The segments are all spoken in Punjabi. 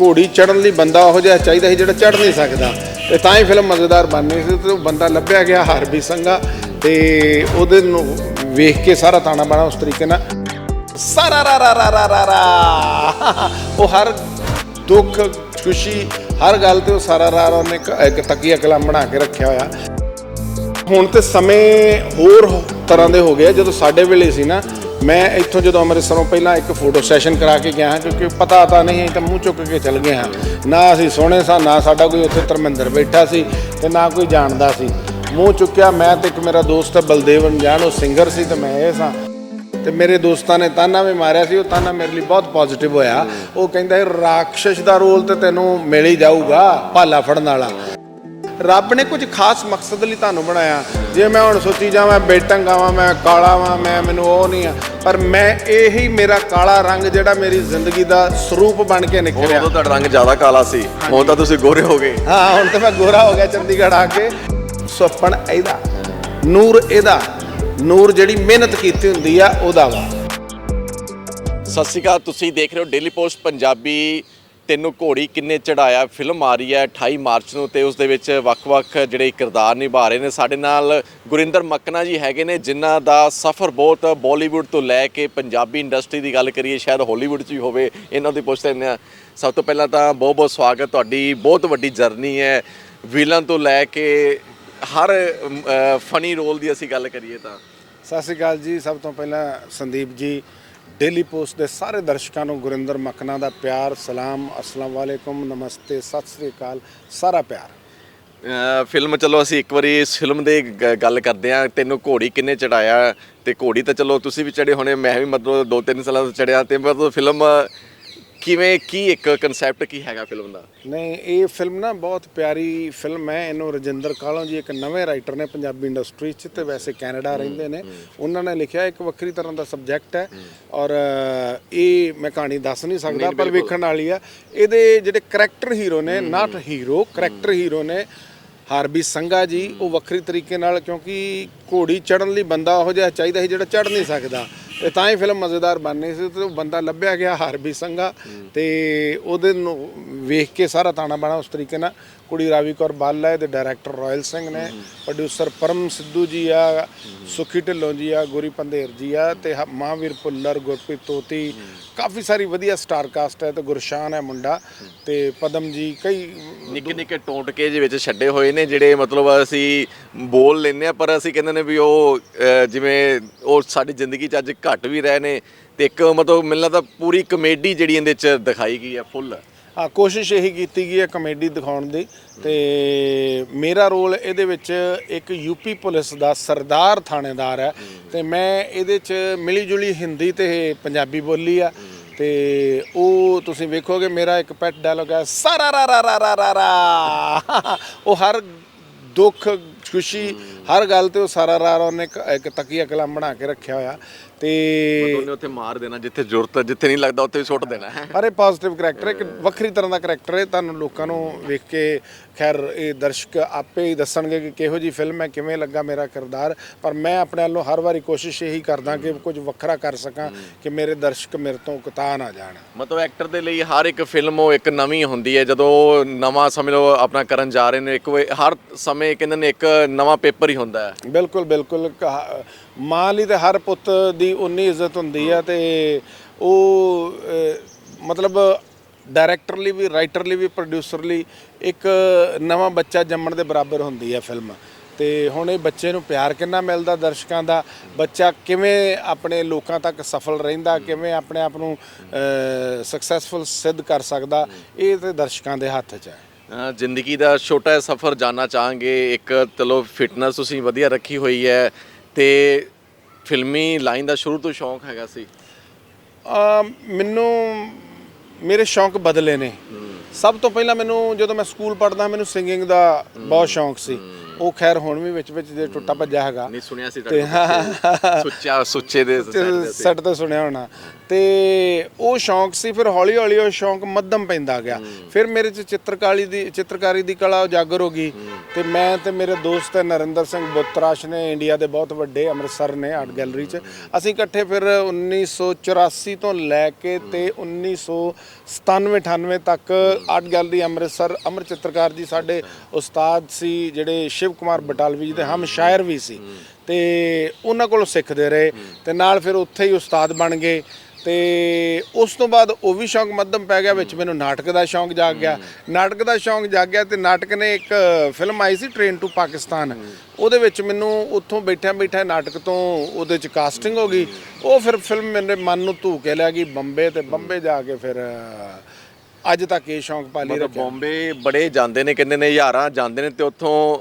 ਘੋੜੀ ਚੜਨ ਲਈ ਬੰਦਾ ਉਹੋ ਜਿਹਾ ਚਾਹੀਦਾ ਸੀ ਜਿਹੜਾ ਚੜ ਨਹੀਂ ਸਕਦਾ। ਤੇ ਤਾਂ ਹੀ ਫਿਲਮ ਮਜ਼ੇਦਾਰ ਬਣਨੀ ਸੀ ਤੇ ਉਹ ਬੰਦਾ ਲੱਭਿਆ ਗਿਆ ਹਰਬੀ ਸੰਘਾ ਤੇ ਉਹਦੇ ਨੂੰ ਵੇਖ ਕੇ ਸਾਰਾ ਤਾਣਾ ਬਾਣਾ ਉਸ ਤਰੀਕੇ ਨਾਲ ਸਾਰਾ ਰਾ ਰਾ ਰਾ ਰਾ ਰਾ ਉਹ ਹਰ ਦੁੱਖ, ਖੁਸ਼ੀ, ਹਰ ਗੱਲ ਤੇ ਉਹ ਸਾਰਾ ਰਾ ਰਾ ਉਹਨੇ ਇੱਕ- ਤਕੀਆ ਕਲਮ ਬਣਾ ਕੇ ਰੱਖਿਆ ਹੋਇਆ। ਹੁਣ ਤੇ ਸਮੇਂ ਹੋਰ ਤਰ੍ਹਾਂ ਦੇ ਹੋ ਗਏ ਜਦੋਂ ਸਾਡੇ ਵੇਲੇ ਸੀ ਨਾ ਮੈਂ ਇੱਥੋਂ ਜਦੋਂ ਅੰਮ੍ਰਿਤਸਰੋਂ ਪਹਿਲਾਂ ਇੱਕ ਫੋਟੋ ਸੈਸ਼ਨ ਕਰਾ ਕੇ ਗਿਆ ਹਾਂ, ਕਿਉਂਕਿ ਪਤਾ ਤਾਂ ਨਹੀਂ ਅਸੀਂ ਤਾਂ ਮੂੰਹ ਚੁੱਕ ਕੇ ਚੱਲ ਗਏ ਹਾਂ। ਨਾ ਅਸੀਂ ਸੋਹਣੇ ਸਾਂ, ਨਾ ਸਾਡਾ ਕੋਈ ਉੱਥੇ ਧਰਮਿੰਦਰ ਬੈਠਾ ਸੀ ਤੇ ਨਾ ਕੋਈ ਜਾਣਦਾ ਸੀ। ਮੂੰਹ ਚੁੱਕਿਆ ਮੈਂ ਤੇ ਇੱਕ ਮੇਰਾ ਦੋਸਤ ਹੈ ਬਲਦੇਵ ਅਣਜਾਣ ਉਹ ਸਿੰਗਰ ਸੀ ਤੇ ਮੈਂ ਇਹ ਸਾਂ। ਤੇ ਮੇਰੇ ਦੋਸਤਾਂ ਨੇ ਤਾਨਾ ਵੀ ਮਾਰਿਆ ਸੀ, ਉਹ ਤਾਨਾ ਮੇਰੇ ਲਈ ਬਹੁਤ ਪੋਜ਼ਿਟਿਵ ਹੋਇਆ। ਉਹ ਕਹਿੰਦਾ, ਇਹ ਰਾਖਸ਼ ਦਾ ਰੋਲ ਤੇ ਤੈਨੂੰ ਮਿਲ ਹੀ ਜਾਊਗਾ ਭਾਲਾ ਫੜਨ ਵਾਲਾ। ਰੱਬ ਨੇ ਕੁਝ ਖਾਸ ਮਕਸਦ ਲਈ ਤੁਹਾਨੂੰ ਬਣਾਇਆ। ਜੇ ਮੈਂ ਹੁਣ ਸੋਚੀ ਜਾਵਾਂ ਬੇਟੰਗ ਆਵਾਂ ਮੈਂ ਕਾਲਾ ਵਾਂ ਮੈਂ ਮੈਨੂੰ ਉਹ ਨਹੀਂ ਆ। ਪਰ ਮੈਂ ਇਹੀ ਮੇਰਾ ਕਾਲਾ ਰੰਗ ਜਿਹੜਾ ਮੇਰੀ ਜ਼ਿੰਦਗੀ ਦਾ ਸਰੂਪ ਬਣ ਕੇ ਨਿਕਲਿਆ। ਉਦੋਂ ਤੁਹਾਡਾ ਰੰਗ ਜ਼ਿਆਦਾ ਕਾਲਾ ਸੀ। ਹੁਣ ਤਾਂ ਤੁਸੀਂ ਗੋਰੇ ਹੋ ਗਏ। ਹਾਂ ਹੁਣ ਤਾਂ ਮੈਂ ਗੋਰਾ ਹੋ ਗਿਆ ਚੰਡੀਗੜ੍ਹ ਆ ਕੇ। ਸੁਪਨ ਇਹਦਾ। ਨੂਰ ਇਹਦਾ। ਨੂਰ ਜਿਹੜੀ ਮਿਹਨਤ ਕੀਤੀ ਹੁੰਦੀ ਆ ਉਹਦਾ ਵਾ। ਸਤਿ ਸ਼੍ਰੀ ਅਕਾਲ ਤੁਸੀਂ ਦੇਖ ਰਹੇ ਹੋ ਡੇਲੀ ਪੋਸਟ ਪੰਜਾਬੀ ਤੈਨੂੰ ਘੋੜੀ ਕਿੰਨੇ ਚੜਾਇਆ, ਫਿਲਮ ਆ ਰਹੀ ਹੈ 28 ਮਾਰਚ ਨੂੰ ਤੇ ਉਸ ਦੇ ਵਿੱਚ ਵੱਖ-ਵੱਖ ਜਿਹੜੇ ਕਿਰਦਾਰ ਨਿਭਾ ਰਹੇ ਨੇ। ਸਾਡੇ ਨਾਲ ਗੁਰਿੰਦਰ ਮੱਕਨਾ ਜੀ ਹੈਗੇ ਨੇ, ਜਿਨ੍ਹਾਂ ਦਾ ਸਫ਼ਰ ਬਹੁਤ ਬਾਲੀਵੁੱਡ ਤੋਂ ਲੈ ਕੇ ਪੰਜਾਬੀ ਇੰਡਸਟਰੀ ਦੀ ਗੱਲ ਕਰੀਏ, ਸ਼ਾਇਦ ਹਾਲੀਵੁੱਡ 'ਚ ਵੀ ਹੋਵੇ, ਇਹਨਾਂ ਦੀ ਪੁੱਛਦੇ ਲੈਂਦੇ ਹਾਂ। ਸਭ ਤੋਂ ਪਹਿਲਾਂ ਤਾਂ ਬਹੁਤ-ਬਹੁਤ ਸਵਾਗਤ, ਤੁਹਾਡੀ ਬਹੁਤ ਵੱਡੀ ਜਰਨੀ ਹੈ। ਵਿਲਨ ਤੋਂ ਲੈ ਕੇ ਹਰ ਫਨੀ ਰੋਲ ਦੀ ਅਸੀਂ ਗੱਲ ਕਰੀਏ ਤਾਂ। ਸਤਿ ਸ਼੍ਰੀ ਅਕਾਲ ਜੀ, ਸਭ ਤੋਂ ਪਹਿਲਾਂ ਸੰਦੀਪ ਜੀ ਡੇਲੀ ਪੋਸਟ ਦੇ ਸਾਰੇ ਦਰਸ਼ਕਾਂ ਨੂੰ ਗੁਰਿੰਦਰ ਮੱਖਣਾ ਦਾ ਪਿਆਰ, ਸਲਾਮ, ਅਸਲਾਮ ਵਾਲੇਕੁਮ, ਨਮਸਤੇ, ਸਤਿ ਸ਼੍ਰੀ ਅਕਾਲ, ਸਾਰਾ ਪਿਆਰ। ਫਿਲਮ ਚਲੋ ਅਸੀਂ ਇੱਕ ਵਾਰੀ ਇਸ ਫਿਲਮ ਦੇ ਗ- ਗੱਲ ਕਰਦੇ ਆ ਤੈਨੂੰ ਘੋੜੀ ਕਿੰਨੇ ਚੜਾਇਆ? ਤੇ ਘੋੜੀ ਤਾਂ ਚਲੋ ਤੁਸੀਂ ਵੀ ਚੜੇ ਹੋਣੇ, ਮੈਂ ਵੀ ਮਤਲਬ ਦੋ ਤਿੰਨ ਸਾਲਾਂ ਤੋਂ ਚੜਿਆ ਤੇ ਮਤਲਬ ਫਿਲਮ ਕਿਵੇਂ ਕੀ ਇੱਕ ਕਨਸੈਪਟ ਕੀ ਹੈਗਾ ਫਿਲਮ ਦਾ? ਨਹੀਂ ਇਹ ਫਿਲਮ ਨਾ ਬਹੁਤ ਪਿਆਰੀ ਫਿਲਮ ਹੈ। ਇਹਨੂੰ ਰਜਿੰਦਰ ਕਾਲੋਂ ਜੀ ਇੱਕ ਨਵੇਂ ਰਾਈਟਰ ਨੇ ਪੰਜਾਬੀ ਇੰਡਸਟਰੀ 'ਚ ਤੇ ਵੈਸੇ ਕੈਨੇਡਾ ਰਹਿੰਦੇ ਨੇ। ਉਹਨਾਂ ਨੇ ਲਿਖਿਆ ਇੱਕ ਵੱਖਰੀ ਤਰ੍ਹਾਂ ਦਾ ਸਬਜੈਕਟ ਹੈ। ਔਰ ਇਹ ਮੈਂ ਕਹਾਣੀ ਦੱਸ ਨਹੀਂ ਸਕਦਾ ਪਰ ਵੇਖਣ ਵਾਲੀ ਆ। ਇਹਦੇ ਜਿਹੜੇ ਕਰੈਕਟਰ ਹੀਰੋ ਨੇ ਨਾਟ ਹੀਰੋ ਕਰੈਕਟਰ ਹੀਰੋ ਨੇ ਹਾਰਬੀ ਸੰਘਾ ਜੀ ਉਹ ਵੱਖਰੀ ਤਰੀਕੇ ਨਾਲ ਕਿਉਂਕਿ ਘੋੜੀ ਚੜਨ ਲਈ ਬੰਦਾ ਉਹੋ ਜਿਹਾ ਚਾਹੀਦਾ ਸੀ ਜਿਹੜਾ ਚੜ ਨਹੀਂ ਸਕਦਾ। ਤੇ ਤਾਂ ਹੀ ਫਿਲਮ ਮਜ਼ੇਦਾਰ ਬਣਨੀ ਸੀ ਤੇ ਉਹ ਬੰਦਾ ਲੱਭਿਆ ਗਿਆ ਹਾਰਬੀ ਸੰਘਾ ਤੇ ਉਹਦੇ ਨੂੰ ਵੇਖ ਕੇ ਸਾਰਾ ਤਾਣਾ ਬਾਣਾ ਉਸ ਤਰੀਕੇ ਨਾਲ। ਕੁੜੀ ਰਾਵੀ ਕੌਰ ਬਾਲਾ ਹੈ ਤੇ ਡਾਇਰੈਕਟਰ ਰਾਇਲ ਸਿੰਘ ਨੇ ਪ੍ਰੋਡਿਊਸਰ ਪਰਮ ਸਿੱਧੂ ਜੀ ਆ, ਸੁਖੀ ਢਿੱਲੋਂ ਜੀ ਆ, ਗੋਰੀ ਪੰਧੇਰ ਜੀ ਆ ਤੇ ਹ- ਮਹਾਂਵੀਰ ਭੁੱਲਰ, ਗੁਰਪ੍ਰੀਤ ਤੋਤੀ, ਕਾਫੀ ਸਾਰੀ ਵਧੀਆ ਸਟਾਰ ਕਾਸਟ ਹੈ ਤੇ ਗੁਰਸ਼ਾਨ ਹੈ ਮੁੰਡਾ ਤੇ ਪਦਮ ਜੀ ਕਈ ਨਿੱਕੇ ਨਿੱਕੇ ਟੋਟਕੇ ਜਿਹੇ ਵਿੱਚ ਛੱਡੇ ਹੋਏ ਨੇ ਜਿਹੜੇ ਮਤਲਬ ਅਸੀਂ ਬੋਲ ਲੈਂਦੇ ਆ ਪਰ ਅਸੀਂ ਕਹਿੰਦੇ ਨੇ ਵੀ ਉਹ ਜਿਵੇਂ ਉਹ ਸਾਡੀ ਜ਼ਿੰਦਗੀ 'ਚ ਅੱਜ ਘੱਟ ਵੀ ਰਹੇ ਨੇ ਤੇ ਇੱਕ ਮਤਲਬ ਮਿਲਣਾ ਤਾਂ ਪੂਰੀ ਕਮੇਡੀ ਜਿਹੜੀ ਇਹਦੇ 'ਚ ਦਿਖਾਈ ਗਈ ਹੈ ਫੁੱਲ। ਹਾਂ ਕੋਸ਼ਿਸ਼ ਇਹੀ ਕੀਤੀ ਗਈ ਹੈ ਕਮੇਡੀ ਦਿਖਾਉਣ ਦੀ ਤੇ ਮੇਰਾ ਰੋਲ ਇਹਦੇ ਵਿੱਚ ਇੱਕ ਯੂਪੀ ਪੁਲਿਸ ਦਾ ਸਰਦਾਰ ਥਾਣੇਦਾਰ ਹੈ ਤੇ ਮੈਂ ਇਹਦੇ 'ਚ ਮਿਲੀ ਜੁਲੀ ਹਿੰਦੀ ਤੇ ਪੰਜਾਬੀ ਬੋਲੀ ਆ ਤੇ ਉਹ ਤੁਸੀਂ ਵੇਖੋਗੇ ਮੇਰਾ ਇੱਕ ਪੈਟ ਡਾਇਲੋਗ ਹੈ, ਸਾਰਾ ਰਾ ਰਾ ਰਾ ਰਾ ਰਾ ਉਹ ਹਰ ਦੁੱਖ, ਖੁਸ਼ੀ, ਹਰ ਗੱਲ ਤੇ ਉਹ ਸਾਰਾ ਰਾ, ਉਹਨੇ ਇੱਕ- ਇੱਕ ਤਕੀਆ ਕਲਮ ਬਣਾ ਕੇ ਰੱਖਿਆ ਹੋਇਆ। ਤੇ ਉਹਨੇ ਉੱਥੇ ਮਾਰ ਦੇਣਾ ਜਿੱਥੇ ਜ਼ਰੂਰਤ ਜਿੱਥੇ ਨਹੀਂ ਲੱਗਦਾ ਉੱਥੇ ਵੀ ਸੁੱਟ ਦੇਣਾ ਹੈ। ਪਰ ਇਹ ਪੋਜ਼ਿਟਿਵ ਕਰੈਕਟਰ ਹੈ ਇੱਕ ਵੱਖਰੀ ਤਰ੍ਹਾਂ ਦਾ ਕਰੈਕਟਰ ਹੈ। ਤੁਹਾਨੂੰ ਲੋਕਾਂ ਨੂੰ ਵੇਖ ਕੇ ਖੈਰ ਇਹ ਦਰਸ਼ਕ ਆਪੇ ਹੀ ਦੱਸਣਗੇ ਕਿ ਕਿਹੋ ਜੀ ਫਿਲਮ ਹੈ ਕਿਵੇਂ ਲੱਗਾ ਮੇਰਾ ਕਿਰਦਾਰ। ਪਰ ਮੈਂ ਆਪਣੇ ਵੱਲੋਂ ਹਰ ਵਾਰੀ ਕੋਸ਼ਿਸ਼ ਇਹੀ ਕਰਦਾ ਕਿ ਕੁਝ ਵੱਖਰਾ ਕਰ ਸਕਾਂ ਕਿ ਮੇਰੇ ਦਰਸ਼ਕ ਮੇਰੇ ਤੋਂ ਉਕਤਾ ਨਾ ਜਾਣ। ਮਤਲਬ ਐਕਟਰ ਦੇ ਲਈ ਹਰ ਇੱਕ ਫਿਲਮ ਉਹ ਇੱਕ ਨਵੀਂ ਹੁੰਦੀ ਹੈ। ਜਦੋਂ ਨਵਾਂ ਸਮਝ ਲਓ ਆਪਣਾ ਕਰਨ ਜਾ ਰਹੇ ਨੇ ਇੱਕ ਵੇ- ਹਰ ਸਮੇਂ ਕਹਿੰਦੇ ਨੇ ਇੱਕ ਨਵਾਂ ਪੇਪਰ ਹੀ ਹੁੰਦਾ ਹੈ। ਬਿਲਕੁਲ ਬਿਲਕੁਲ। ਮਾਂ ਲਈ ਤੇ ਹਰ ਪੁੱਤ ਦੀ ਉਨੀ ਇੱਜ਼ਤ ਹੁੰਦੀ ਹੈ ਤੇ ਉਹ ਮਤਲਬ ਡਾਇਰੈਕਟਰ ਲਈ ਵੀ ਰਾਈਟਰ ਲਈ ਵੀ ਪ੍ਰੋਡਿਊਸਰ ਲਈ ਇੱਕ ਨਵਾਂ ਬੱਚਾ ਜੰਮਣ ਦੇ ਬਰਾਬਰ ਹੁੰਦੀ ਹੈ ਫਿਲਮ ਤੇ ਹੁਣ ਇਹ ਬੱਚੇ ਨੂੰ ਪਿਆਰ ਕਿੰਨਾ ਮਿਲਦਾ ਦਰਸ਼ਕਾਂ ਦਾ? ਬੱਚਾ ਕਿਵੇਂ ਆਪਣੇ ਲੋਕਾਂ ਤੱਕ ਸਫਲ ਰਹਿੰਦਾ? ਕਿਵੇਂ ਆਪਣੇ ਆਪ ਨੂੰ ਸਕਸੈਸਫੁਲ ਸਿੱਧ ਕਰ ਸਕਦਾ? ਇਹ ਤੇ ਦਰਸ਼ਕਾਂ ਦੇ ਹੱਥ 'ਚ ਹੈ ਜ਼ਿੰਦਗੀ ਦਾ ਛੋਟਾ ਜਿਹਾ ਸਫ਼ਰ ਜਾਨਣਾ ਚਾਹਾਂਗੇ। ਇੱਕ, ਚਲੋ ਫਿਟਨੈਸ ਤੁਸੀਂ ਵਧੀਆ ਰੱਖੀ ਹੋਈ ਹੈ ਤੇ ਫਿਲਮੀ ਲਾਈਨ ਦਾ ਸ਼ੁਰੂ ਤੋਂ ਸ਼ੌਂਕ ਹੈਗਾ ਸੀ? ਆ ਮੈਨੂੰ ਮੇਰੇ ਸ਼ੌਂਕ ਬਦਲੇ ਨੇ। ਸਭ ਤੋਂ ਪਹਿਲਾਂ ਮੈਨੂੰ ਜਦੋਂ ਮੈਂ ਸਕੂਲ ਪੜ੍ਹਦਾ ਮੈਨੂੰ ਸਿੰਗਿੰਗ ਦਾ ਬਹੁਤ ਸ਼ੌਂਕ ਸੀ। ਉਹ ਖੈਰ ਹੁਣ ਵੀ ਵਿੱਚ ਵਿੱਚ ਜੇ ਟੁੱਟਾ ਭੱਜਾ ਹੈਗਾ। ਨਹੀਂ ਸੁਣਿਆ ਸੀ ਤੇ ਸੁੱਚਾ ਸੁੱਚੇ ਦੇ ਦੇ। ਸੈੱਟ ਤੇ ਸੁਣਿਆ ਹੋਣਾ। ਤੇ ਉਹ ਸ਼ੌਂਕ ਸੀ ਫਿਰ ਹੌਲੀ ਹੌਲੀ ਉਹ ਸ਼ੌਂਕ ਮੱਧਮ ਪੈਂਦਾ ਗਿਆ। ਫਿਰ ਮੇਰੇ ਚ ਚਿੱਤਰਕਾਰੀ ਦੀ ਚਿੱਤਰਕਾਰੀ ਦੀ ਕਲਾ ਉਜਾਗਰ ਹੋ ਗਈ। ਤੇ ਮੈਂ ਤੇ ਮੇਰੇ ਦੋਸਤ ਨਰਿੰਦਰ ਸਿੰਘ ਬੁੱਤਰਾਸ਼ ਨੇ ਇੰਡੀਆ ਦੇ ਬਹੁਤ ਵੱਡੇ ਅੰਮ੍ਰਿਤਸਰ ਨੇ ਆਰਟ ਗੈਲਰੀ ਚ। ਅਸੀਂ ਇਕੱਠੇ ਫਿਰ 1984 ਤੋਂ ਲੈ ਕੇ ਤੇ 1997 98 ਤੱਕ ਆਰਟ ਗੈਲਰੀ ਅੰਮ੍ਰਿਤਸਰ ਅਮਰ ਚਿੱਤਰਕਾਰ ਜੀ ਸਾਡੇ ਉਸਤਾਦ ਸੀ, ਜਿਹੜੇ ਸ਼ਿਵ ਕੁਮਾਰ ਬਟਾਲਵੀ ਜੀ ਦੇ ਹਮ ਸ਼ਾਇਰ ਵੀ ਸੀ। ਤੇ ਉਹਨਾਂ ਕੋਲੋਂ ਸਿੱਖਦੇ ਰਹੇ ਤੇ ਨਾਲ ਫਿਰ ਉੱਥੇ ਹੀ ਉਸਤਾਦ ਬਣ ਗਏ। ਤੇ ਉਸ ਤੋਂ ਬਾਅਦ ਉਹ ਵੀ ਸ਼ੌਂਕ ਮੱਧਮ ਪੈ ਗਿਆ, ਵਿੱਚ ਮੈਨੂੰ ਨਾਟਕ ਦਾ ਸ਼ੌਂਕ ਜਾਗ ਗਿਆ। ਨਾਟਕ ਦਾ ਸ਼ੌਂਕ ਜਾਗ ਗਿਆ ਤੇ ਨਾਟਕ ਨੇ ਇੱਕ ਫਿਲਮ ਆਈ ਸੀ ਟ੍ਰੇਨ ਟੂ ਪਾਕਿਸਤਾਨ ਉਹਦੇ ਵਿੱਚ ਮੈਨੂੰ ਉੱਥੋਂ ਬੈਠਿਆਂ ਬੈਠਿਆਂ ਨਾਟਕ ਤੋਂ ਉਹਦੇ ਚ ਕਾਸਟਿੰਗ ਹੋ ਗਈ। ਉਹ ਫਿਰ ਫਿਲਮ ਮੇਰੇ ਮਨ ਨੂੰ ਧੂ ਕੇ ਲੈ ਗਈ ਬੰਬੇ ਤੇ ਬੰਬੇ ਜਾ ਕੇ ਫਿਰ ਅੱਜ ਤੱਕ ਇਹ ਸ਼ੌਂਕ ਪਾਲੀ ਮਤਲਬ ਰੱਖਿਆ। ਬੰਬੇ ਬੜੇ ਜਾਂਦੇ ਨੇ ਕਹਿੰਦੇ ਨੇ ਹਜ਼ਾਰਾਂ ਜਾਂਦੇ ਨੇ ਤੇ ਉੱਥੋਂ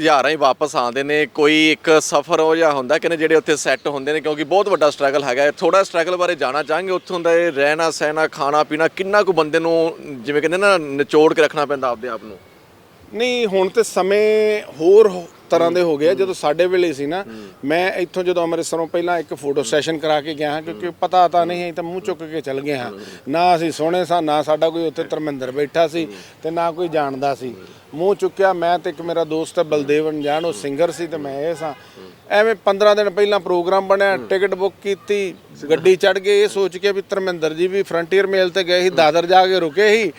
ਹਜ਼ਾਰਾਂ ਹੀ ਵਾਪਸ ਆਉਂਦੇ ਨੇ। ਕੋਈ ਇੱਕ ਸਫ਼ਰ ਉਹ ਜਿਹਾ ਹੁੰਦਾ ਕਿ ਜਿਹੜੇ ਉੱਥੇ ਸੈੱਟ ਹੁੰਦੇ ਨੇ ਕਿਉਂਕਿ ਬਹੁਤ ਵੱਡਾ ਸਟਰਗਲ ਹੈਗਾ। ਹੈ ਥੋੜਾ ਸਟਰਗਲ ਬਾਰੇ ਜਾਣਾ ਚਾਹਾਂਗੇ ਉੱਥੋਂ ਦਾ ਇਹ ਰਹਿਣਾ ਸਹਿਣਾ ਖਾਣਾ ਪੀਣਾ ਕਿੰਨਾ ਕੁ ਬੰਦੇ ਨੂੰ ਜਿਵੇਂ ਕਹਿੰਦੇ ਨਾ ਨਿਚੋੜ ਕੇ ਰੱਖਣਾ ਪੈਂਦਾ ਆਪਦੇ ਆਪ ਨੂੰ? ਨਹੀਂ ਹੁਣ ਤੇ ਸਮੇਂ ਹੋਰ ਹੋ- ਤਰ੍ਹਾਂ ਦੇ ਹੋ ਗਏ ਆ। ਜਦੋਂ ਸਾਡੇ ਵੇਲੇ ਸੀ ਨਾ ਮੈਂ ਇੱਥੋਂ ਜਦੋਂ ਅੰਮ੍ਰਿਤਸਰੋਂ ਪਹਿਲਾਂ ਇੱਕ ਫੋਟੋ ਸੈਸ਼ਨ ਕਰਾ ਕੇ ਗਿਆ ਹਾਂ ਕਿਉਂਕਿ ਪਤਾ ਤਾਂ ਨਹੀਂ ਅਸੀਂ ਤਾਂ ਮੂੰਹ ਚੁੱਕ ਕੇ ਚੱਲ ਗਏ ਹਾਂ। ਨਾ ਅਸੀਂ ਸੋਹਣੇ ਸਾਂ ਨਾ ਸਾਡਾ ਕੋਈ ਉੱਥੇ ਧਰਮਿੰਦਰ ਬੈਠਾ ਸੀ ਤੇ ਨਾ ਕੋਈ ਜਾਣਦਾ ਸੀ। ਮੂੰਹ ਚੁੱਕਿਆ ਮੈਂ ਤੇ ਇੱਕ ਮੇਰਾ ਦੋਸਤ ਹੈ ਬਲਦੇਵ ਅਣਜਾਣ ਉਹ ਸਿੰਗਰ ਸੀ ਤੇ ਮੈਂ ਇਹ ਸਾਂ। ਐਵੇਂ 15 ਦਿਨ ਪਹਿਲਾਂ ਪ੍ਰੋਗਰਾਮ ਬਣਿਆ ਟਿਕਟ ਬੁੱਕ ਕੀਤੀ ਗੱਡੀ ਚੜ ਗਏ ਇਹ ਸੋਚ ਕੇ ਵੀ ਧਰਮਿੰਦਰ ਜੀ ਵੀ ਫਰੰਟੀਅਰ ਮੇਲ ਤੇ ਗਏ ਸੀ ਦਾਦਰ ਜਾ ਕੇ ਰੁਕੇ ਸੀ।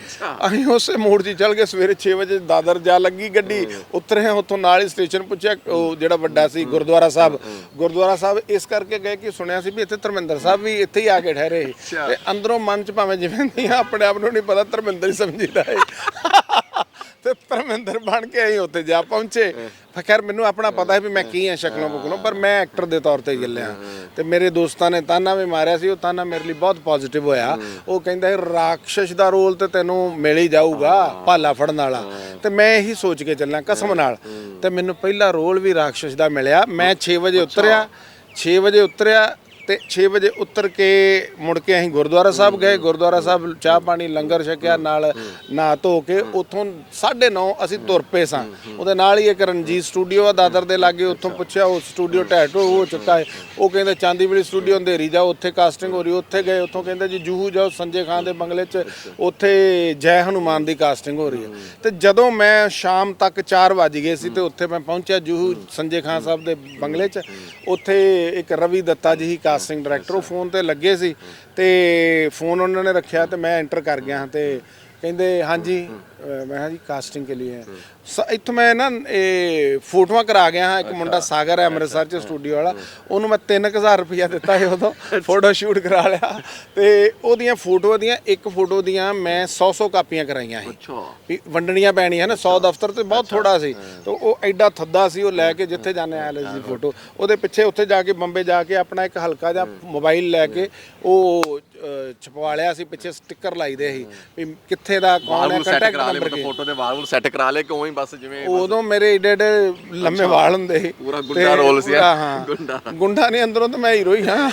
ਅਸੀਂ ਉਸੇ ਮੋੜ 'ਚ ਚੱਲ ਗਏ ਸਵੇਰੇ 6 ਵਜੇ ਦਾਦਰ ਜਾ ਲੱਗੀ ਗੱਡੀ। ਉਤਰੇ ਹਾਂ ਉੱਥੋਂ ਨਾਲ ਹੀ ਸਟੇਸ਼ਨ ਪੁੱਛਿਆ ਉਹ ਜਿਹੜਾ ਵੱਡਾ ਸੀ ਗੁਰਦੁਆਰਾ ਸਾਹਿਬ। ਗੁਰਦੁਆਰਾ ਸਾਹਿਬ ਇਸ ਕਰਕੇ ਗਏ ਕਿ ਸੁਣਿਆ ਸੀ ਵੀ ਇੱਥੇ ਧਰਮਿੰਦਰ ਸਾਹਿਬ ਵੀ ਇੱਥੇ ਹੀ ਆ ਕੇ ਠਹਿਰੇ। ਸੀ ਤੇ ਅੰਦਰੋਂ ਮਨ 'ਚ ਭਾਵੇਂ ਜਿਵੇਂ ਨਹੀਂ ਆਪਣੇ ਆਪ ਨੂੰ ਨਹੀਂ ਪਤਾ ਧਰਮਿੰਦਰ ਹੀ ਸਮਝੀਦਾ ਹੈ ਤੇ ਧਰਮਿੰਦਰ ਬਣ ਕੇ ਅਸੀਂ ਉੱਥੇ ਜਾ ਪਹੁੰਚੇ। ਖੈਰ ਮੈਨੂੰ ਆਪਣਾ ਪਤਾ ਹੈ ਵੀ ਮੈਂ ਕੀ ਹਾਂ ਸ਼ਕਲੋਂ ਬੁਕਲੋਂ ਪਰ ਮੈਂ ਐਕਟਰ ਦੇ ਤੌਰ ਤੇ ਚੱਲਿਆ। ਤੇ ਮੇਰੇ ਦੋਸਤਾਂ ਨੇ ਤਾਨਾ ਵੀ ਮਾਰਿਆ ਸੀ ਉਹ ਤਾਨਾ ਮੇਰੇ ਲਈ ਬਹੁਤ ਪੋਜ਼ਿਟਿਵ ਹੋਇਆ। ਉਹ ਕਹਿੰਦਾ ਇਹ ਰਾਖਸ਼ ਦਾ ਰੋਲ ਤੇ ਤੈਨੂੰ ਮਿਲ ਹੀ ਜਾਊਗਾ ਭਾਲਾ ਫੜਨ ਵਾਲਾ। ਤੇ ਮੈਂ ਇਹੀ ਸੋਚ ਕੇ ਚੱਲਾਂ ਕਸਮ ਨਾਲ। ਤੇ ਮੈਨੂੰ ਪਹਿਲਾ ਰੋਲ ਵੀ ਰਾਖਸ਼ ਦਾ ਮਿਲਿਆ। ਮੈਂ 6 ਵਜੇ ਉਤਰਿਆ। 6 ਵਜੇ ਉਤਰਿਆ। ਤੇ 6 ਵਜੇ ਉੱਤਰ ਕੇ ਮੁੜ ਕੇ ਅਸੀਂ ਗੁਰਦੁਆਰਾ ਸਾਹਿਬ ਗਏ। ਗੁਰਦੁਆਰਾ ਸਾਹਿਬ ਚਾਹ ਪਾਣੀ, ਲੰਗਰ ਛਕਿਆ, ਨਾਲ ਨਹਾ ਧੋ ਕੇ ਉੱਥੋਂ 9:30 ਅਸੀਂ ਤੁਰ ਪਏ ਸਾਂ। ਉਹਦੇ ਨਾਲ ਹੀ ਇੱਕ ਰਣਜੀਤ ਸਟੂਡੀਓ ਆ, ਦਾਦਰ ਦੇ ਲਾਗੇ ਉੱਥੋਂ ਪੁੱਛਿਆ, ਉਹ ਸਟੂਡੀਓ ਟੈਟੋ ਹੋ ਚੁੱਕਾ ਹੈ। ਉਹ ਕਹਿੰਦੇ ਚਾਂਦੀਵਲੀ ਸਟੂਡੀਓ ਅੰਧੇਰੀ ਜਾਓ, ਉੱਥੇ ਕਾਸਟਿੰਗ ਹੋ ਰਹੀ, ਉੱਥੇ ਗਏ, ਉੱਥੋਂ ਕਹਿੰਦੇ, ਜੀ ਜੂਹੂ ਜਾਓ, ਸੰਜੇ ਖਾਨ ਦੇ ਬੰਗਲੇ 'ਚ, ਉੱਥੇ ਜੈ ਹਨੂਮਾਨ ਦੀ ਕਾਸਟਿੰਗ ਹੋ ਰਹੀ ਹੈ। ਤੇ ਜਦੋਂ ਮੈਂ ਸ਼ਾਮ ਤੱਕ 4 ਵਜ ਗਏ ਸੀ ਤੇ ਉੱਥੇ ਮੈਂ ਪਹੁੰਚਿਆ ਜੂਹੂ ਸੰਜੇ ਖਾਨ ਸਾਹਿਬ ਦੇ ਬੰਗਲੇ 'ਚ। ਉੱਥੇ ਇੱਕ ਰਵੀ ਦੱਤਾ ਜੀ ਹੀ ਕਾਸਟ ਸਿੰਘ ਡਾਇਰੈਕਟਰ ਉਹ ਫੋਨ ਤੇ ਲੱਗੇ ਸੀ ਤੇ ਫੋਨ ਉਹਨਾਂ ਨੇ ਰੱਖਿਆ ਤੇ ਮੈਂ ਐਂਟਰ ਕਰ ਗਿਆ ਤੇ ਕਹਿੰਦੇ ਹਾਂਜੀ ਅਹ ਮੈਂ ਹਾਂ ਜੀ ਕਾਸਟਿੰਗ ਕੇ ਲਈ ਹੈ। ਸ- ਇੱਥੋਂ ਮੈਂ ਨਾ ਇਹ ਫੋਟੋਆਂ ਕਰਾ ਗਿਆ ਹਾਂ। ਇੱਕ ਮੁੰਡਾ ਸਾਗਰ ਹੈ ਅੰਮ੍ਰਿਤਸਰ ਚ ਸਟੂਡੀਓ ਵਾਲਾ। ਉਹਨੂੰ ਮੈਂ 3000 ਰੁਪਇਆ ਦਿੱਤਾ ਸੀ ਉਦੋਂ ਫੋਟੋ ਸ਼ੂਟ ਕਰਾ ਲਿਆ। ਤੇ ਉਹਦੀਆਂ ਫੋਟੋ ਦੀਆਂ ਇੱਕ ਫੋਟੋ ਦੀਆਂ ਮੈਂ 100 100 ਕਾਪੀਆਂ ਕਰਾਈਆਂ ਸੀ। ਅੱਛਾ। ਵੀ ਵੰਡਣੀਆਂ ਪੈਣੀਆਂ ਨਾ 100 ਦਫ਼ਤਰ ਤੇ ਬਹੁਤ ਥੋੜਾ ਸੀ। ਤੇ ਉਹ ਐਡਾ ਥੱਦਾ ਸੀ ਉਹ ਲੈ ਕੇ ਜਿੱਥੇ ਆ ਐਲਐਸ ਦੀ ਫੋਟੋ। ਉਹਦੇ ਪਿੱਛੇ ਉੱਥੇ ਜਾ ਕੇ ਬੰਬੇ ਜਾ ਕੇ ਆਪਣਾ ਇੱਕ ਹਲਕਾ ਜਿਹਾ ਮੋਬਾਈਲ ਲੈ ਕੇ ਉਹ ਛਪਵਾ ਲਿਆ ਸੀ ਪਿੱਛੇ ਸਟicker ਲਾਈਦੇ ਸੀ ਵੀ ਕਿੱਥੇ ਦਾ ਕੌਣ ਹੈ ਵਾਲਵੁਲ ਸੈੱਟ ਕੰਟੈਕਟ ਕਰਾ ਲਏ ਨੰਬਰ ਮਤਲਬ ਫੋਟੋ ਦੇ ਵਾਲਵੁਲ ਸੈੱਟ ਕਰਾ ਲਏ ਕਿ ਉਵੇਂ ਹੀ ਬਸ ਜਿਵੇਂ ਉਦੋਂ ਮੇਰੇ ਏਡੇ ਏਡੇ ਲੰਮੇ ਵਾਲ ਹੁੰਦੇ ਸੀ ਪੂਰਾ ਤੇ ਗੁੰਡਾ ਰੋਲ ਸੀ, ਪੂਰਾ, ਹਾਂ। ਗੁੰਡਾ। ਗੁੰਡਾ ਨਹੀਂ ਅੰਦਰੋਂ ਤਾਂ ਮੈਂ ਹੀਰੋ ਹੀ ਹਾਂ।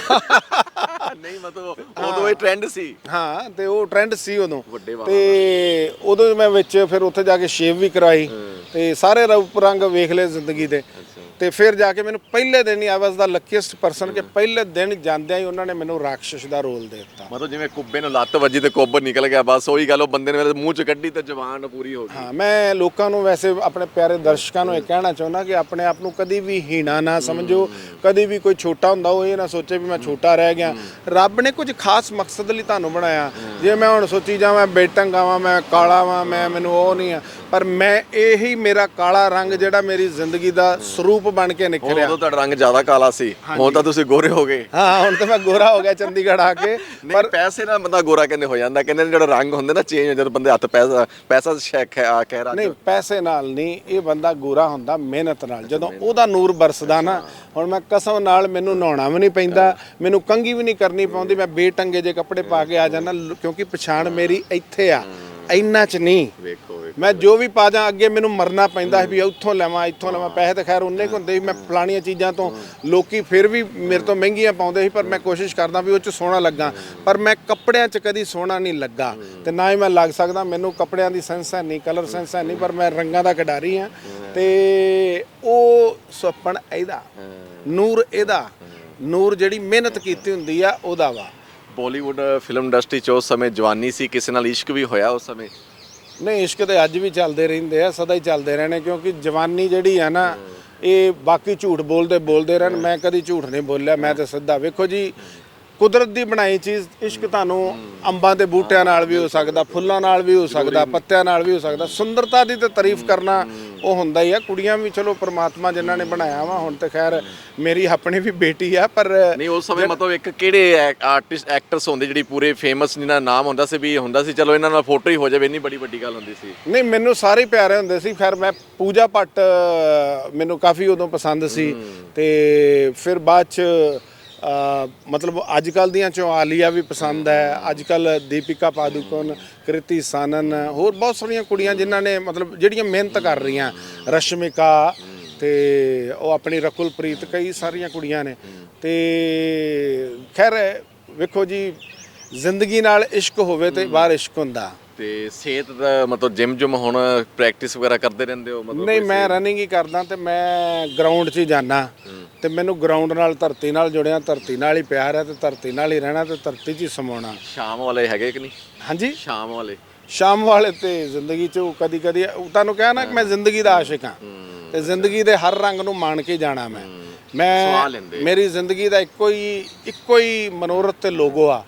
ਨਹੀਂ ਮਤਲਬ ਉਦੋਂ ਇਹ ਟ੍ਰੈਂਡ ਸੀ। ਹਾਂ ਤੇ ਉਹ ਟ੍ਰੈਂਡ ਸੀ ਉਦੋਂ। ਵੱਡੇ ਵਾਲਾਂ ਤੇ ਉਦੋਂ ਮੈਂ ਵਿੱਚ ਫਿਰ ਉੱਥੇ ਜਾ ਕੇ ਸ਼ੇਵ ਵੀ ਕਰਾਈ ਤੇ ਸਾਰੇ ਰੂਪ ਰੰਗ ਵੇਖ ਲਏ ਜ਼ਿੰਦਗੀ ਦੇ। ਤੇ ਫਿਰ ਜਾ ਕੇ ਮੈਨੂੰ ਪਹਿਲੇ ਦਿਨ ਹੀ ਆਈ ਵਾਸ ਦਾ ਲੱਕੀਐਸਟ ਪਰਸਨ ਕਿ ਪਹਿਲੇ ਦਿਨ ਜਾਂਦਿਆਂ ਹੀ ਉਹਨਾਂ ਨੇ ਮੈਨੂੰ ਰਾਖਸ਼ ਦਾ ਰੋਲ ਦੇ ਦਿੱਤਾ। ਮਤਲਬ ਜਿਵੇਂ ਕੁੱਬੇ ਨੂੰ ਲੱਤ ਵੱਜੀ ਤੇ ਕੁੱਬ ਨਿਕਲ ਗਿਆ ਬਸ ਉਹੀ ਗੱਲ ਉਹ ਬੰਦੇ ਨੇ ਮੇਰੇ ਮੂੰਹ ਚ ਕੱਢੀ ਤੇ ਜ਼ਬਾਨ ਪੂਰੀ ਹੋ ਗਈ। ਹਾਂ ਮੈਂ ਲੋਕਾਂ ਨੂੰ ਵੈਸੇ ਆਪਣੇ ਪਿਆਰੇ ਦਰਸ਼ਕਾਂ ਨੂੰ ਇਹ ਕਹਿਣਾ ਚਾਹੁੰਦਾ ਕਿ ਆਪਣੇ ਆਪ ਨੂੰ ਕਦੀ ਵੀ ਹੀਣਾ ਨਾ ਸਮਝੋ ਕਦੀ ਵੀ ਕੋਈ ਛੋਟਾ ਹੁੰਦਾ ਉਹ ਇਹ ਨਾ ਸੋਚੇ ਵੀ ਮੈਂ ਛੋਟਾ ਰਹਿ ਗਿਆ। ਰੱਬ ਨੇ ਕੁਝ ਖਾਸ ਮਕਸਦ ਲਈ ਤੁਹਾਨੂੰ ਬਣਾਇਆ। ਜੇ ਮੈਂ ਹੁਣ ਸੋਚੀ ਜਾਵਾਂ ਬੇਟੰਗ ਆਵਾਂ ਮੈਂ ਕਾਲਾ ਵਾਂ ਮੈਂ ਮੈਨੂੰ ਉਹ ਨਹੀਂ ਆ। ਪਰ ਮੈਂ ਇਹੀ ਮੇਰਾ ਕਾਲਾ ਰੰਗ ਜਿਹੜਾ ਮੇਰੀ ਜ਼ਿੰਦਗੀ ਦਾ ਸਰੂਪ ਬਣ ਕੇ ਹੁਣ ਨਿਕਲਿਆ ਉਦੋਂ ਤੁਹਾਡਾ ਰੰਗ ਜ਼ਿਆਦਾ ਕਾਲਾ ਸੀ ਹੁਣ ਤਾਂ ਤੁਸੀਂ ਗੋਰੇ ਹੋ ਗਏ। ਹਾਂ ਹੁਣ ਤਾਂ ਮੈਂ ਗੋਰਾ ਹੋ ਗਿਆ ਚੰਡੀਗੜ੍ਹ ਆ ਕੇ। ਨਹੀਂ ਪੈਸੇ ਨਾਲ ਬੰਦਾ ਗੋਰਾ ਕਹਿੰਦੇ ਹੋ ਜਾਂਦਾ? ਕਹਿੰਦੇ ਨੇ ਜਿਹੜਾ ਰੰਗ ਹੁੰਦੇ ਨਾ ਚੇਂਜ ਹੋ ਜਾਂਦਾ ਬੰਦੇ ਹੱਥ ਪੈਸਾ ਪੈਸਾ ਸ਼ੈਕ ਆ ਕਹਿ ਰਾ ਨਹੀਂ ਪੈਸੇ ਨਾਲ ਨਹੀਂ ਇਹ ਬੰਦਾ ਗੋਰਾ ਹੁੰਦਾ ਮਿਹਨਤ ਨਾਲ। ਜਦੋਂ ਉਹਦਾ ਨੂਰ ਬਰਸਦਾ ਨਾ ਹੁਣ ਮੈਂ ਕਸਮ ਨਾਲ ਮੈਨੂੰ ਨਹਾਉਣਾ ਵੀ ਨਹੀਂ ਪੈਂਦਾ ਮੈਨੂੰ ਕੰਗੀ ਵੀ ਨਹੀਂ ਕਰਨੀ ਪਾਉਂਦੀ ਮੈਂ ਬੇਟੰਗੇ ਜੇ ਕੱਪੜੇ ਪਾ ਕੇ ਆ ਜਾਂਦਾ ਲ- ਕਿਉਂਕਿ ਪਛਾਣ ਮੇਰੀ ਇੱਥੇ ਆ। ਇੰਨਾ ਚ ਨਹੀਂ। ਵੇਖੋ। ਮੈਂ ਜੋ ਵੀ ਪਾ ਜਾਂ, ਅੱਗੇ ਮੈਨੂੰ ਮਰਨਾ ਪੈਂਦਾ ਸੀ ਵੀ ਉੱਥੋਂ ਲਵਾਂ, ਇੱਥੋਂ ਲਵਾਂ। ਪੈਸੇ ਤਾਂ ਖੈਰ ਉਨੇ ਕੁ ਹੁੰਦੇ ਸੀ, ਮੈਂ ਫਲਾਣੀਆਂ ਚੀਜ਼ਾਂ ਤੋਂ ਲੋਕੀ ਫਿਰ ਵੀ ਮੇਰੇ ਤੋਂ ਮਹਿੰਗੀਆਂ ਪਾਉਂਦੇ ਸੀ, ਪਰ ਮੈਂ ਕੋਸ਼ਿਸ਼ ਕਰਦਾ ਵੀ ਉਹ ਚ ਸੋਹਣਾ ਲੱਗਾ। ਪਰ ਮੈਂ ਕੱਪੜਿਆਂ 'ਚ ਕਦੀ ਸੋਹਣਾ ਨਹੀਂ ਲੱਗਾ ਤੇ ਨਾ ਹੀ ਮੈਂ ਲੱਗ ਸਕਦਾ, ਮੈਨੂੰ ਕੱਪੜਿਆਂ ਦੀ ਸੈਂਸ ਹੈ ਨਹੀਂ, ਕਲਰ ਸੈਂਸ ਹੈ ਨਹੀਂ, ਪਰ ਮੈਂ ਰੰਗਾਂ ਦਾ ਖਿਡਾਰੀ ਹਾਂ ਤੇ ਉਹ ਸੁਪਨ ਇਹਦਾ, ਨੂਰ ਇਹਦਾ, ਨੂਰ ਜਿਹੜੀ ਮਿਹਨਤ ਕੀਤੀ ਹੁੰਦੀ ਆ, ਉਹਦਾ ਵਾ। ਬਾਲੀਵੁੱਡ ਫਿਲਮ ਇੰਡਸਟਰੀ 'ਚ ਉਸ ਸਮੇਂ ਜਵਾਨੀ ਸੀ, ਕਿਸੇ ਨਾਲ ਇਸ਼ਕ ਵੀ ਹੋਇਆ ਉਸ ਸਮੇਂ? ਨਹੀਂ ਇਸ਼ਕ ਤੇ ਅੱਜ ਵੀ ਚੱਲਦੇ ਰਹਿੰਦੇ ਆ ਸਦਾ ਹੀ ਚੱਲਦੇ ਰਹਿਣੇ ਕਿਉਂਕਿ ਜਵਾਨੀ ਜਿਹੜੀ ਆ ਨਾ ਇਹ ਬਾਕੀ ਝੂਠ ਬੋਲਦੇ ਬੋਲਦੇ ਰਹਿਣ ਮੈਂ ਕਦੀ ਝੂਠ ਨਹੀਂ ਬੋਲਿਆ ਮੈਂ ਤੇ ਸਿੱਧਾ ਵੇਖੋ ਜੀ ਕੁਦਰਤ ਦੀ ਬਣਾਈ ਚੀਜ਼ ਇਸ਼ਕ ਤੁਹਾਨੂੰ ਅੰਬਾਂ ਦੇ ਬੂਟਿਆਂ ਨਾਲ ਵੀ ਹੋ ਸਕਦਾ ਫੁੱਲਾਂ ਨਾਲ ਵੀ ਹੋ ਸਕਦਾ ਪੱਤਿਆਂ ਨਾਲ ਵੀ ਹੋ ਸਕਦਾ ਸੁੰਦਰਤਾ ਦੀ ਤੇ ਤਾਰੀਫ ਕਰਨਾ ਉਹ ਹੁੰਦਾ ਹੀ ਆ ਕੁੜੀਆਂ ਵੀ ਚਲੋ ਪ੍ਰਮਾਤਮਾ ਜਿਨ੍ਹਾਂ ਨੇ ਬਣਾਇਆ ਵਾ ਹੁਣ ਤੇ ਖੈਰ ਮੇਰੀ ਆਪਣੀ ਵੀ ਬੇਟੀ ਆ ਪਰ ਨਹੀਂ ਉਸ ਸਮੇਂ ਮਤਲਬ ਇੱਕ ਕਿਹੜੇ ਆਰਟਿਸਟ ਐਕਟਰਸ ਹੁੰਦੇ ਜਿਹੜੀ ਪੂਰੇ ਫੇਮਸ ਜਿਨ੍ਹਾਂ ਦਾ ਨਾਮ ਹੁੰਦਾ ਸੀ ਵੀ ਹੁੰਦਾ ਸੀ ਚਲੋ ਇਹਨਾਂ ਨਾਲ ਫੋਟੋ ਹੀ ਹੋ ਜਾਵੇ ਇੰਨੀ ਬੜੀ ਵੱਡੀ ਗੱਲ ਹੁੰਦੀ ਸੀ। ਨਹੀਂ ਮੈਨੂੰ ਸਾਰੇ ਪਿਆਰੇ ਹੁੰਦੇ ਸੀ ਖੈਰ ਮੈਂ ਪੂਜਾ ਅ, ਮੈਨੂੰ ਕਾਫੀ ਉਦੋਂ ਪਸੰਦ ਸੀ ਤੇ ਫਿਰ ਬਾਅਦ ਚ ਮਤਲਬ ਅੱਜ ਕੱਲ ਦੀਆਂ ਚੋਂ ਆਲੀਆ ਵੀ ਪਸੰਦ ਹੈ। ਅੱਜ ਕੱਲ ਦੀਪਿਕਾ ਪਾਦੂਕੋਨ ਕ੍ਰਿਤੀ ਸਾਨਨ, ਹੋਰ ਬਹੁਤ ਸਾਰੀਆਂ ਕੁੜੀਆਂ ਜਿਨ੍ਹਾਂ ਨੇ ਮਤਲਬ ਜਿਹੜੀਆਂ ਮਿਹਨਤ ਕਰ ਰਹੀਆਂ। ਰਸ਼ਮਿਕਾ ਤੇ ਉਹ ਆਪਣੀ ਰਕੁਲਪ੍ਰੀਤ, ਕਈ ਸਾਰੀਆਂ ਕੁੜੀਆਂ ਨੇ। ਤੇ ਖੈਰ, ਵੇਖੋ ਜੀ, ਜ਼ਿੰਦਗੀ ਨਾਲ ਇਸ਼ਕ ਹੋਵੇ ਤੇ ਬਾਹਰ ਇਸ਼ਕ ਹੁੰਦਾ। ਤੇ ਸਿਹਤ ਦਾ ਮਤਲਬ ਜਿਮ ਜੁਮ ਹੁਣ ਪ੍ਰੈਕਟਿਸ ਵਗੈਰਾ ਕਰਦੇ ਰਹਿੰਦੇ ਹੋ? ਮਤਲਬ ਨਹੀਂ ਮੈਂ ਰਨਿੰਗ ਹੀ ਕਰਦਾ ਤੇ ਮੈਂ ਗਰਾਊਂਡ 'ਚ ਹੀ ਜਾਣਾ ਤੇ ਮੈਨੂੰ ਗਰਾਊਂਡ ਨਾਲ ਧਰਤੀ ਨਾਲ ਜੁੜਿਆ ਧਰਤੀ ਨਾਲ ਹੀ ਪਿਆਰ ਹੈ ਤੇ ਧਰਤੀ ਨਾਲ ਹੀ ਰਹਿਣਾ ਤੇ ਧਰਤੀ 'ਚ ਹੀ ਸਮਾਉਣਾ। ਸ਼ਾਮ ਵਾਲੇ ਹੈਗੇ ਕਿ ਨਹੀਂ? ਹਾਂਜੀ? ਸ਼ਾਮ ਵਾਲੇ। ਸ਼ਾਮ ਵਾਲੇ ਤੇ ਜ਼ਿੰਦਗੀ 'ਚ ਕਦੀ ਕਦੀ ਤੁਹਾਨੂੰ ਕਿਹਾ ਨਾ ਕਿ ਮੈਂ ਜ਼ਿੰਦਗੀ ਦਾ ਆਸ਼ਿਕ ਹਾਂ। ਤੇ ਜ਼ਿੰਦਗੀ ਦੇ ਹਰ ਰੰਗ ਨੂੰ ਮਾਣ ਕੇ ਜਾਣਾ ਮੈਂ। ਮੈਂ। ਮੇਰੀ ਜ਼ਿੰਦਗੀ ਦਾ ਇੱਕੋ ਹੀ ਇੱਕੋ ਹੀ ਮਨੋਰਥ ਤੇ ਲੋਗੋ ਆ।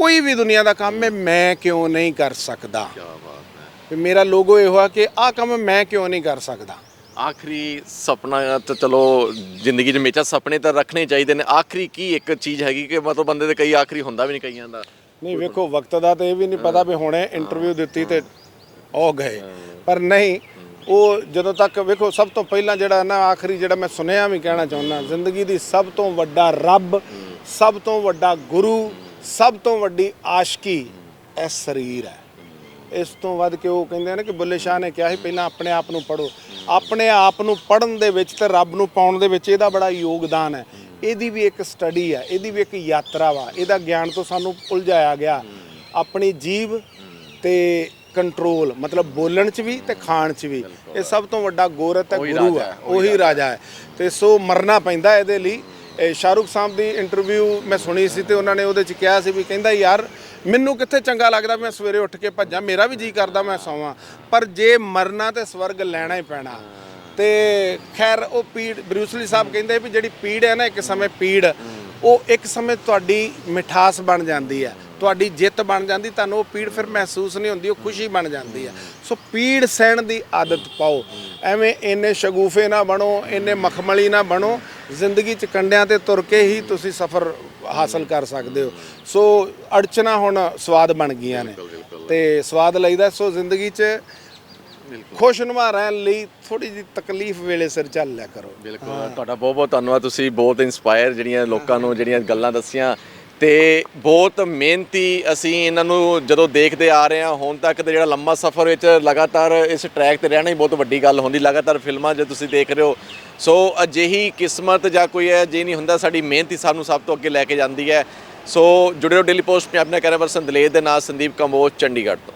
ਕੋਈ ਵੀ ਦੁਨੀਆ ਦਾ ਕੰਮ ਹੈ ਮੈਂ ਕਿਉਂ ਨਹੀਂ ਕਰ ਸਕਦਾ? ਕੀ ਬਾਤ ਹੈ। ਵੀ ਮੇਰਾ ਲੋਗੋ ਇਹੋ ਆ ਕਿ ਆਹ ਕੰਮ ਮੈਂ ਕਿਉਂ ਨਹੀਂ ਕਰ ਸਕਦਾ? ਆਖਰੀ ਸੁਪਨਾ ਤਾਂ ਚਲੋ ਜ਼ਿੰਦਗੀ 'ਚ ਹਮੇਸ਼ਾ ਸੁਪਨੇ ਤਾਂ ਰੱਖਣੇ ਚਾਹੀਦੇ ਨੇ। ਆਖਰੀ ਕੀ ਇੱਕ ਚੀਜ਼ ਹੈਗੀ ਕਿ ਮਤਲਬ ਬੰਦੇ ਦੇ ਕਈ ਆਖਰੀ ਹੁੰਦਾ ਵੀ ਨਹੀਂ ਕਈਆਂ ਦਾ? ਨਹੀਂ ਵੇਖੋ ਵਕਤ ਦਾ ਤੇ ਇਹ ਵੀ ਨਹੀਂ ਪਤਾ ਵੀ ਹੁਣੇ ਇੰਟਰਵਿਊ ਦਿੱਤੀ ਤੇ ਉਹ ਗਏ। ਪਰ ਨਹੀਂ ਉਹ ਜਦੋਂ ਤੱਕ ਵੇਖੋ ਸਭ ਤੋਂ ਪਹਿਲਾਂ ਜਿਹੜਾ ਨਾ ਆਖਰੀ ਜਿਹੜਾ ਮੈਂ ਸੁਨੇਹਾ ਵੀ ਕਹਿਣਾ ਚਾਹੁੰਦਾ ਜ਼ਿੰਦਗੀ ਦੀ ਸਭ ਤੋਂ ਵੱਡਾ ਰੱਬ ਸਭ ਤੋਂ ਵੱਡਾ ਗੁਰੂ ਸਭ ਤੋਂ ਵੱਡੀ ਆਸ਼ਕੀ ਇਹ ਸਰੀਰ ਹੈ। ਇਸ ਤੋਂ ਵੱਧ ਕੇ ਉਹ ਕਹਿੰਦੇ ਨੇ ਕਿ ਬੁੱਲੇ ਸ਼ਾਹ ਨੇ ਕਿਹਾ ਸੀ ਪਹਿਲਾਂ ਆਪਣੇ ਆਪ ਨੂੰ ਪੜੋ ਆਪਣੇ ਆਪ ਨੂੰ ਪੜਨ ਦੇ ਵਿੱਚ ਤੇ ਰੱਬ ਨੂੰ ਪਾਉਣ ਦੇ ਵਿੱਚ ਇਹਦਾ ਬੜਾ ਯੋਗਦਾਨ ਹੈ। ਇਹਦੀ ਵੀ ਇੱਕ ਸਟੱਡੀ ਹੈ ਇਹਦੀ ਵੀ ਇੱਕ ਯਾਤਰਾ ਵਾ। ਇਹਦਾ ਗਿਆਨ ਤੋਂ ਸਾਨੂੰ ਉਲਝਾਇਆ ਗਿਆ। ਆਪਣੀ ਜੀਵ ਤੇ ਕੰਟਰੋਲ ਮਤਲਬ ਬੋਲਣ ਚ ਵੀ ਤੇ ਖਾਣ ਚ ਵੀ। ਇਹ ਸਭ ਤੋਂ ਵੱਡਾ ਗੋਰਤ ਹੈ ਗੁਰੂ ਹੈ ਉਹੀ ਰਾਜਾ ਹੈ। ਤੇ ਸੋ ਮਰਨਾ ਪੈਂਦਾ ਇਹਦੇ ਲਈ। ਸ਼ਾਹਰੁਖ ਸਾਹਿਬ ਦੀ ਇੰਟਰਵਿਊ ਮੈਂ ਸੁਣੀ ਸੀ ਤੇ ਉਹਨਾਂ ਨੇ ਉਹਦੇ ਚ ਕਿਹਾ ਸੀ ਵੀ ਕਹਿੰਦਾ ਯਾਰ ਮੈਨੂੰ ਕਿੱਥੇ ਚੰਗਾ ਲੱਗਦਾ ਮੈਂ ਸਵੇਰੇ ਉੱਠ ਕੇ ਭੱਜਾਂ, ਮੇਰਾ ਵੀ ਜੀ ਕਰਦਾ ਮੈਂ ਸੌਵਾਂ, ਪਰ ਜੇ ਮਰਨਾ ਤੇ ਸਵਰਗ ਲੈਣਾ ਹੀ ਪੈਣਾ। ਤੇ ਖੈਰ ਉਹ ਪੀੜ ਬਰੂਸਲੀ ਸਾਹਿਬ ਕਹਿੰਦੇ ਵੀ ਜਿਹੜੀ ਪੀੜ ਹੈ ਨਾ, ਇੱਕ ਸਮੇਂ ਪੀੜ, ਉਹ ਇੱਕ ਸਮੇਂ ਤੁਹਾਡੀ ਮਿਠਾਸ ਬਣ ਜਾਂਦੀ ਹੈ, ਤੁਹਾਡੀ ਜਿੱਤ ਬਣ ਜਾਂਦੀ, ਤੁਹਾਨੂੰ ਉਹ ਪੀੜ ਫਿਰ ਮਹਿਸੂਸ ਨਹੀਂ ਹੁੰਦੀ, ਉਹ ਖੁਸ਼ੀ ਬਣ ਜਾਂਦੀ ਹੈ। ਸੋ ਪੀੜ ਸਹਿਣ ਦੀ ਆਦਤ ਪਾਓ, ਐਵੇਂ ਇੰਨੇ ਸ਼ਗੂਫੇ ਨਾ ਬਣੋ, ਇੰਨੇ ਮਖਮਲੀ ਨਾ ਬਣੋ ਜ਼ਿੰਦਗੀ ਚ ਕੰਡਿਆਂ ਤੇ ਤੁਰ ਕੇ ਹੀ ਤੁਸੀਂ ਸਫ਼ਰ ਹਾਸਲ ਕਰ ਸਕਦੇ ਹੋ। ਸੋ ਅੜਚਨਾ ਹੁਣ ਸਵਾਦ ਬਣ ਗਈਆਂ ਨੇ। ਤੇ ਸਵਾਦ ਲਈਦਾ ਸੋ ਜ਼ਿੰਦਗੀ ਚ ਖੁਸ਼ਨੁਮਾ ਰਹਿਣ ਲਈ ਥੋੜੀ ਜਿਹੀ ਤਕਲੀਫ ਵੇਲੇ ਸਿਰ ਚੱਲ ਲਿਆ ਕਰੋ। ਬਿਲਕੁਲ ਤੁਹਾਡਾ ਬਹੁਤ ਬਹੁਤ ਧੰਨਵਾਦ। ਤੁਸੀਂ ਬਹੁਤ ਇਨਸਪਾਇਰ ਜਿਹੜੀਆਂ ਲੋਕਾਂ ਨੂੰ ਜਿਹੜੀਆਂ ਗੱਲਾਂ ਦੱਸੀਆਂ। ਤੇ ਬਹੁਤ ਮਿਹਨਤੀ ਅਸੀਂ ਇਹਨਾਂ ਨੂੰ ਜਦੋਂ ਦੇਖਦੇ ਆ ਰਹੇ ਹਾਂ, ਹੁਣ ਤੱਕ ਤੇ ਜਿਹੜਾ ਲੰਮਾ ਸਫ਼ਰ ਵਿੱਚ ਲਗਾਤਾਰ ਇਸ ਟਰੈਕ ਤੇ ਰਹਿਣਾ ਹੀ ਬਹੁਤ ਵੱਡੀ ਗੱਲ ਹੁੰਦੀ, ਲਗਾਤਾਰ ਫਿਲਮਾਂ ਜੇ ਤੁਸੀਂ ਦੇਖ ਰਹੇ ਹੋ। ਸੋ ਅਜਿਹੀ ਕਿਸਮਤ ਜਾਂ ਕੋਈ ਹੈ ਜੇ ਨਹੀਂ ਹੁੰਦਾ, ਸਾਡੀ ਮਿਹਨਤ ਹੀ ਸਾਨੂੰ ਸਭ ਤੋਂ ਅੱਗੇ ਲੈ ਕੇ ਜਾਂਦੀ ਹੈ। ਸੋ ਜੁੜੇ ਰਹੋ ਡੇਲੀ ਪੋਸਟ ਪੰਜਾਬ ਨਾਲ ਕੈਰਵਰ ਦਲੇਰ ਦੇ ਨਾਲ, ਸੰਦੀਪ ਕੰਬੋਜ, ਚੰਡੀਗੜ੍ਹ ਤੋਂ।